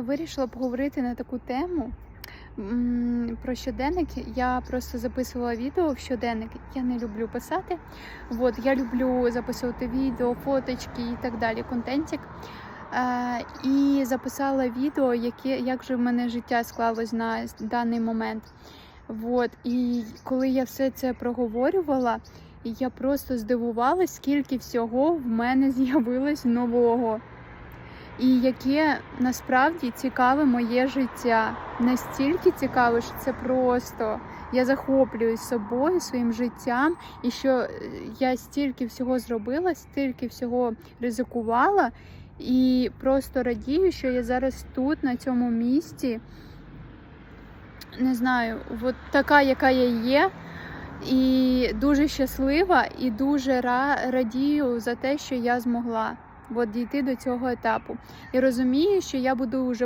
вирішила поговорити на таку тему про щоденник. Я просто записувала відео в щоденник. Я не люблю писати. От, я люблю записувати відео, фоточки і так далі, контентик. Е, і записала відео, яке, як же в мене життя склалось на даний момент. От, і коли я все це проговорювала, я просто здивувалась, скільки всього в мене з'явилось нового. І яке насправді цікаве моє життя. Настільки цікаве, що це просто я захоплююсь собою, своїм життям, і що е, я стільки всього зробила, стільки всього ризикувала, і просто радію, що я зараз тут, на цьому місці. Не знаю, от така, яка я є. І дуже щаслива і дуже радію за те, що я змогла от, дійти до цього етапу. І розумію, що я буду вже